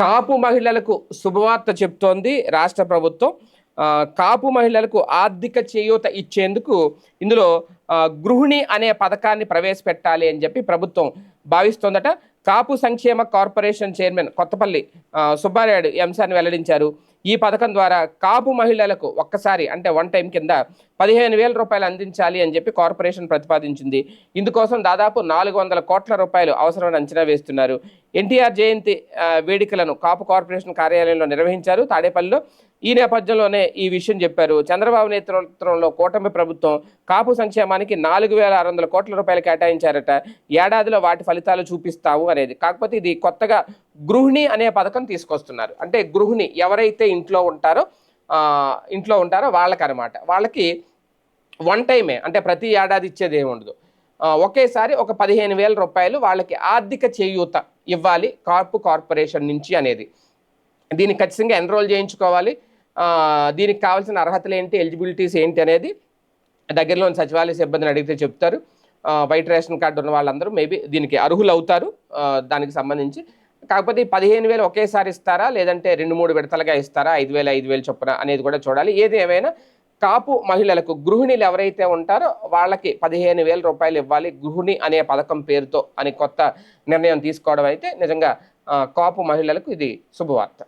కాపు మహిళలకు శుభవార్త చెప్తోంది రాష్ట్ర ప్రభుత్వం. కాపు మహిళలకు ఆర్థిక చేయూత ఇచ్చేందుకు ఇందులో గృహిణి అనే పథకాన్ని ప్రవేశపెట్టాలి అని చెప్పి ప్రభుత్వం భావిస్తోందట. కాపు సంక్షేమ కార్పొరేషన్ చైర్మన్ కొత్తపల్లి సుబ్బారాయుడు ఈ అంశాన్ని వెల్లడించారు. ఈ పథకం ద్వారా కాపు మహిళలకు ఒక్కసారి అంటే వన్ టైం కింద పదిహేను వేల రూపాయలు అందించాలి అని చెప్పి కార్పొరేషన్ ప్రతిపాదించింది. ఇందుకోసం దాదాపు నాలుగు వందల కోట్ల రూపాయలు అవసరమని అంచనా వేస్తున్నారు. ఎన్టీఆర్ జయంతి వేడుకలను కాపు కార్పొరేషన్ కార్యాలయంలో నిర్వహించారు. తాడేపల్లిలో ఈ నేపథ్యంలోనే ఈ విషయం చెప్పారు. చంద్రబాబు నేతృత్వంలో కూటమి ప్రభుత్వం కాపు సంక్షేమానికి నాలుగు వేల ఆరు వందల కోట్ల రూపాయలు కేటాయించారట. ఏడాదిలో వాటి ఫలితాలు చూపిస్తాము అనేది. కాకపోతే ఇది కొత్తగా గృహిణి అనే పథకం తీసుకొస్తున్నారు. అంటే గృహిణి ఎవరైతే ఇంట్లో ఉంటారో ఇంట్లో ఉంటారో వాళ్ళకనమాట. వాళ్ళకి వన్ టైమే అంటే ప్రతి ఏడాది ఇచ్చేది ఏమి ఉండదు. ఒకేసారి ఒక పదిహేను వేల రూపాయలు వాళ్ళకి ఆర్థిక చేయూత ఇవ్వాలి కార్పు కార్పొరేషన్ నుంచి అనేది. దీన్ని ఖచ్చితంగా ఎన్రోల్ చేయించుకోవాలి. దీనికి కావాల్సిన అర్హతలు ఏంటి ఎలిజిబిలిటీస్ ఏంటి అనేది దగ్గరలోని సచివాలయ సిబ్బందిని అడిగితే చెప్తారు. వైట్ రేషన్ కార్డు ఉన్న వాళ్ళందరూ మేబీ దీనికి అర్హులు అవుతారు దానికి సంబంధించి కాకపోతే ఈ పదిహేను వేలు ఒకేసారి ఇస్తారా? లేదంటే రెండు మూడు విడతలుగా ఇస్తారా? ఐదు వేలు ఐదు వేలు చొప్పున అనేది కూడా చూడాలి. ఏది ఏమైనా కాపు మహిళలకు గృహిణులు ఎవరైతే ఉంటారో వాళ్ళకి పదిహేను వేల రూపాయలు ఇవ్వాలి గృహిణి అనే పథకం పేరుతో అని కొత్త నిర్ణయం తీసుకోవడం అయితే నిజంగా కాపు మహిళలకు ఇది శుభవార్త.